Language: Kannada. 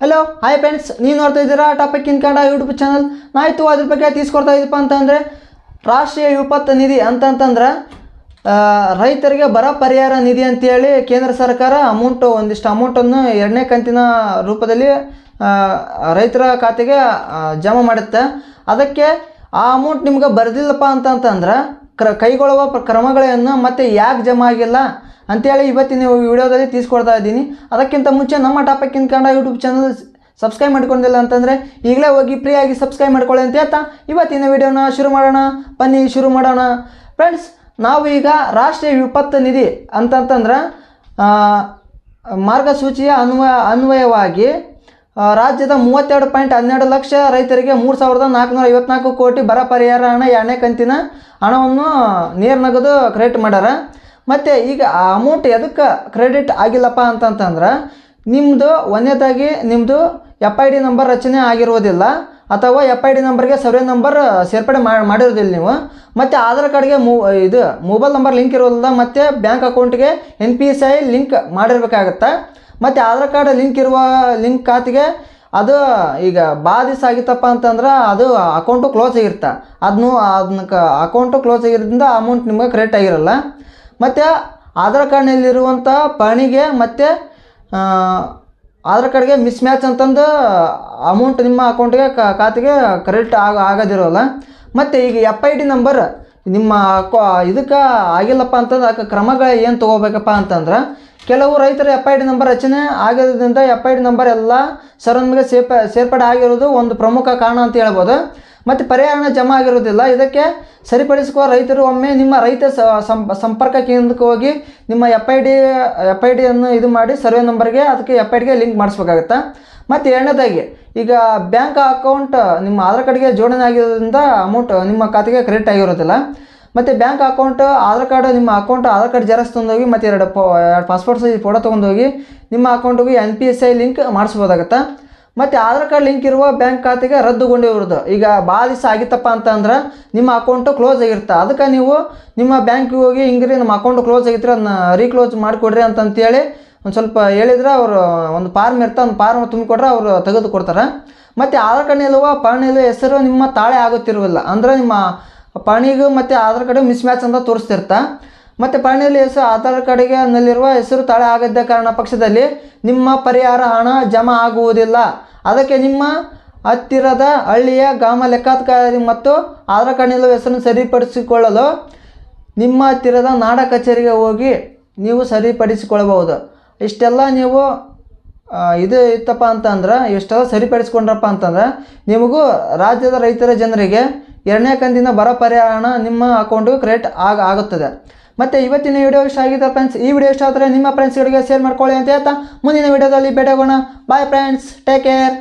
ಹಲೋ ಹಾಯ್ ಫ್ರೆಂಡ್ಸ್ ನೀವು ನೋಡ್ತಾ ಇದ್ದೀರಾ topic in Kannada YouTube channel Naidu ಅದ್ರ ಬಗ್ಗೆ ತೀಸ್ಕೊಡ್ತಾ ಇದ್ದೀಪ ಅಂತಂದರೆ, ರಾಷ್ಟ್ರೀಯ ವಿಪತ್ತು ನಿಧಿ ಅಂತಂತಂದ್ರೆ ರೈತರಿಗೆ ಬರ ಪರಿಹಾರ ನಿಧಿ ಅಂತೇಳಿ ಕೇಂದ್ರ ಸರ್ಕಾರ ಅಮೌಂಟು ಒಂದಿಷ್ಟು ಅಮೌಂಟನ್ನು ಎರಡನೇ ಕಂತಿನ ರೂಪದಲ್ಲಿ ರೈತರ ಖಾತೆಗೆ ಜಮಾ ಮಾಡುತ್ತೆ. ಅದಕ್ಕೆ ಆ ಅಮೌಂಟ್ ನಿಮ್ಗೆ ಬರೆದಿಲ್ಲಪ್ಪ ಅಂತಂತಂದ್ರೆ, ಕ್ರ, ಕೈಗೊಳ್ಳುವ ಕ್ರಮಗಳನ್ನು ಮತ್ತೆ ಯಾಕೆ ಜಮಾ ಆಗಿಲ್ಲ? ಅಂತೇಳಿ ಇವತ್ತಿನ ವಿಡಿಯೋದಲ್ಲಿ ತಿಳಿಸ್ಕೊಡ್ತಾ ಇದ್ದೀನಿ. ಅದಕ್ಕಿಂತ ಮುಂಚೆ ನಮ್ಮ ಟಾಪಿಕ್ ಕಂಡ ಯೂಟ್ಯೂಬ್ ಚಾನಲ್ ಸಬ್ಸ್ಕ್ರೈಬ್ ಮಾಡ್ಕೊಂಡಿಲ್ಲ ಅಂತಂದರೆ ಈಗಲೇ ಹೋಗಿ ಫ್ರೀಯಾಗಿ ಸಬ್ಸ್ಕ್ರೈಬ್ ಮಾಡ್ಕೊಳ್ಳಿ ಅಂತ ಹೇಳ್ತಾ ಇವತ್ತಿನ ವಿಡಿಯೋನ ಶುರು ಮಾಡೋಣ. ಬನ್ನಿ, ಶುರು ಮಾಡೋಣ. ಫ್ರೆಂಡ್ಸ್ ನಾವು ಈಗ ರಾಷ್ಟ್ರೀಯ ವಿಪತ್ತು ನಿಧಿ ಅಂತಂತಂದ್ರೆ ಮಾರ್ಗಸೂಚಿಯ ಅನ್ವಯ ಅನ್ವಯವಾಗಿ ರಾಜ್ಯದ ಮೂವತ್ತೆರಡು ಪಾಯಿಂಟ್ ಹನ್ನೆರಡು ಲಕ್ಷ ರೈತರಿಗೆ ಮೂರು ಸಾವಿರದ ನಾಲ್ಕುನೂರ ಐವತ್ನಾಲ್ಕು ಕೋಟಿ ಬರ ಪರಿಹಾರ ಹಣ ಎರಡನೇ ಕಂತಿನ ಹಣವನ್ನು ನೇರ ನಗದು ಕ್ರಿಯೇಟ್ ಮಾಡ್ಯಾರ. ಮತ್ತು ಈಗ ಆ ಅಮೌಂಟ್ ಎದಕ್ಕೆ ಕ್ರೆಡಿಟ್ ಆಗಿಲ್ಲಪ್ಪ ಅಂತಂತಂದ್ರೆ ನಿಮ್ಮದು ಒಂದನೇದಾಗಿ ನಿಮ್ಮದು ಎಫ್ ಐ ಡಿ ನಂಬರ್ ರಚನೆ ಆಗಿರುವುದಿಲ್ಲ ಅಥವಾ ಎಫ್ ಐ ಡಿ ನಂಬರ್ಗೆ ಸರ್ವೆ ನಂಬರ್ ಸೇರ್ಪಡೆ ಮಾಡಿ ಮಾಡಿರೋದಿಲ್ಲ ನೀವು, ಮತ್ತು ಆಧಾರ್ ಕಾರ್ಡ್ಗೆ ಮೂ, ಇದು ಮೊಬೈಲ್ ನಂಬರ್ ಲಿಂಕ್ ಇರೋದಿಲ್ಲ, ಮತ್ತು ಬ್ಯಾಂಕ್ ಅಕೌಂಟ್ಗೆ N P S I link ಮಾಡಿರ್ಬೇಕಾಗತ್ತೆ, ಮತ್ತು ಆಧಾರ್ ಕಾರ್ಡ್ ಲಿಂಕ್ ಇರುವ ಲಿಂಕ್ ಖಾತೆಗೆ ಅದು ಈಗ ಬಾಧಿಸ ಆಗಿತ್ತಪ್ಪ ಅಂತಂದ್ರೆ ಅದು ಅಕೌಂಟು ಕ್ಲೋಸ್ ಆಗಿರುತ್ತೆ ಅದನ್ನು ಅದನ್ನ ಅಕೌಂಟು ಕ್ಲೋಸ್ ಆಗಿರೋದ್ರಿಂದ ಅಮೌಂಟ್ ನಿಮಗೆ ಕ್ರೆಡಿಟ್ ಆಗಿರಲ್ಲ. ಮತ್ತು ಆಧಾರ್ ಕಾರ್ಡ್ನಲ್ಲಿರುವಂಥ ಪಣಿಗೆ ಮತ್ತು ಆಧಾರ್ ಕಾರ್ಡ್ಗೆ ಮಿಸ್ ಮ್ಯಾಚ್ ಅಂತಂದು ಅಮೌಂಟ್ ನಿಮ್ಮ ಅಕೌಂಟ್ಗೆ ಖಾತೆಗೆ ಕ್ರೆಡಿಟ್ ಆಗ ಆಗೋದಿರೋಲ್ಲ. ಮತ್ತು ಈಗ ಎಫ್ ಐ ಡಿ ನಂಬರ್ ನಿಮ್ಮ ಅಕೌ ಇದಕ್ಕೆ ಆಗಿಲ್ಲಪ್ಪ ಅಂತಂದ್ರೆ ಅದಕ್ಕೆ ಕ್ರಮಗಳು ಏನು ತೊಗೋಬೇಕಪ್ಪ ಅಂತಂದ್ರೆ, ಕೆಲವು ರೈತರ ಎಫ್ ಐ ಡಿ ನಂಬರ್ ರಚನೆ ಆಗಿರೋದ್ರಿಂದ ಎಫ್ ಐ ಡಿ ನಂಬರ್ ಎಲ್ಲ ಸರ್ವನ್ಮಗೆ ಸೇರ್ಪ ಸೇರ್ಪಡೆ ಆಗಿರೋದು ಒಂದು ಪ್ರಮುಖ ಕಾರಣ ಅಂತ ಹೇಳ್ಬೋದು. ಮತ್ತು ಪರಿಹಾರನ ಜಮಾ ಆಗಿರೋದಿಲ್ಲ. ಇದಕ್ಕೆ ಸರಿಪಡಿಸುವ ರೈತರು ಒಮ್ಮೆ ನಿಮ್ಮ ರೈತ ಸಂಪರ್ಕ ಕೇಂದ್ರಕ್ಕೆ ಹೋಗಿ ನಿಮ್ಮ F I D F I ಡಿಯನ್ನು ಇದು ಮಾಡಿ ಸರ್ವೆ ನಂಬರ್ಗೆ ಅದಕ್ಕೆ ಎಫ್ ಐ ಡಿಗೆ ಲಿಂಕ್ ಮಾಡಿಸ್ಬೇಕಾಗತ್ತೆ? ಮತ್ತು ಎರಡನೇದಾಗಿ, ಈಗ ಬ್ಯಾಂಕ್ ಅಕೌಂಟ್ ನಿಮ್ಮ ಆಧಾರ್ ಕಾರ್ಡ್ಗೆ ಜೋಡಣೆ ಆಗಿರೋದ್ರಿಂದ ಅಮೌಂಟ್ ನಿಮ್ಮ ಖಾತೆಗೆ ಕ್ರೆಡಿಟ್ ಆಗಿರೋದಿಲ್ಲ. ಮತ್ತು ಬ್ಯಾಂಕ್ ಅಕೌಂಟ್, ಆಧಾರ್ ಕಾರ್ಡ್, ನಿಮ್ಮ ಅಕೌಂಟ್ ಆಧಾರ್ ಕಾರ್ಡ್ ಜೆರಾಕ್ಸ್ ತೊಗೊಂಡೋಗಿ ಮತ್ತು ಎರಡು ಎರಡು ಪಾಸ್ಪೋರ್ಟ್ ಸೈಜ್ ಫೋಟೋ ತೊಗೊಂಡೋಗಿ ನಿಮ್ಮ ಅಕೌಂಟ್ಗೆ N P S I link ಮಾಡಿಸ್ಬೋದಾಗತ್ತೆ? ಮತ್ತು ಆಧಾರ್ ಕಾರ್ಡ್ ಲಿಂಕ್ ಇರುವ ಬ್ಯಾಂಕ್ ಖಾತೆಗೆ ರದ್ದುಗೊಂಡಿರೋದು ಈಗ ಭಾಳ ದಿವಸ ಆಗಿತ್ತಪ್ಪ ಅಂತಂದ್ರೆ ನಿಮ್ಮ ಅಕೌಂಟು ಕ್ಲೋಸ್ ಆಗಿರುತ್ತೆ ಅದಕ್ಕೆ ನೀವು ನಿಮ್ಮ ಬ್ಯಾಂಕಿಗೆ ಹೋಗಿ, ಹಿಂಗ್ರಿ ನಮ್ಮ ಅಕೌಂಟ್ ಕ್ಲೋಸ್ ಆಗಿತ್ತು ಅದನ್ನ ರೀಕ್ಲೋಸ್ ಮಾಡಿಕೊಡ್ರಿ ಅಂತಂತೇಳಿ ಒಂದು ಸ್ವಲ್ಪ ಹೇಳಿದ್ರೆ ಅವರು ಒಂದು ಫಾರ್ಮ್ ಇರ್ತಾ, ಒಂದು ಫಾರ್ಮ್ ತುಂಬಿಕೊಟ್ರೆ ಅವರು ತೆಗೆದು ಕೊಡ್ತಾರೆ. ಮತ್ತು ಆಧಾರ್ ಕಾರ್ಡ್ ನಿಲ್ಲುವ ಇಲ್ಲ ಹೆಸರು ನಿಮ್ಮ ತಾಳೆ ಆಗುತ್ತಿರುವುದಿಲ್ಲ. ಅಂದರೆ ನಿಮ್ಮ ಪಣಿಗೂ ಮತ್ತು ಆಧಾರ್ ಕಾರ್ಡ್ ಮಿಸ್ ಮ್ಯಾಚ್ ಅಂತ ತೋರಿಸ್ತಿರ್ತಾ. ಮತ್ತು ಪಳನಿಯಲ್ಲಿ ಹೆಸರು ಆಧಾರ್ ಕಾರ್ಡಿಗೆ ನಲ್ಲಿರುವ ಹೆಸರು ತಾಳೆ ಆಗಿದ್ದ ಕಾರಣ ಪಕ್ಷದಲ್ಲಿ ನಿಮ್ಮ ಪರಿಹಾರ ಹಣ ಜಮಾ ಆಗುವುದಿಲ್ಲ. ಅದಕ್ಕೆ ನಿಮ್ಮ ಹತ್ತಿರದ ಹಳ್ಳಿಯ ಗ್ರಾಮ ಲೆಕ್ಕಾಧಿಕಾರಿ ಮತ್ತು ಆಧಾರ್ ಕಾರ್ಡ್ ನಿಲ್ಲುವ ಹೆಸರನ್ನು ಸರಿಪಡಿಸಿಕೊಳ್ಳಲು ನಿಮ್ಮ ಹತ್ತಿರದ ನಾಡ ಕಚೇರಿಗೆ ಹೋಗಿ ನೀವು ಸರಿಪಡಿಸಿಕೊಳ್ಳಬಹುದು. ಇಷ್ಟೆಲ್ಲ ನೀವು ಇದು ಇತ್ತಪ್ಪ ಅಂತಂದ್ರೆ, ಇಷ್ಟೆಲ್ಲ ಸರಿಪಡಿಸ್ಕೊಂಡ್ರಪ್ಪ ಅಂತಂದ್ರೆ, ನಿಮಗೂ ರಾಜ್ಯದ ರೈತರ ಜನರಿಗೆ ಎರಡನೇ ಕಂದಿನ ಬರ ಪರಿಹಾರ ನಿಮ್ಮ ಅಕೌಂಟಿಗೆ ಕ್ರಿಯೇಟ್ ಆಗ, ಆಗುತ್ತದೆ. ಮತ್ತು ಇವತ್ತಿನ ವಿಡಿಯೋ ಇಷ್ಟ ಆಗಿದೆ ಫ್ರೆಂಡ್ಸ್ ಈ ವಿಡಿಯೋ ಇಷ್ಟ ಆದರೆ ನಿಮ್ಮ ಫ್ರೆಂಡ್ಸ್ಗಳಿಗೆ ಶೇರ್ ಮಾಡ್ಕೊಳ್ಳಿ ಅಂತ ಹೇಳ್ತಾ ಮುಂದಿನ ವಿಡಿಯೋದಲ್ಲಿ ಭೇಟಿಯಾಗೋಣ. ಬಾಯ್ ಫ್ರೆಂಡ್ಸ್ ಟೇಕ್ ಕೇರ್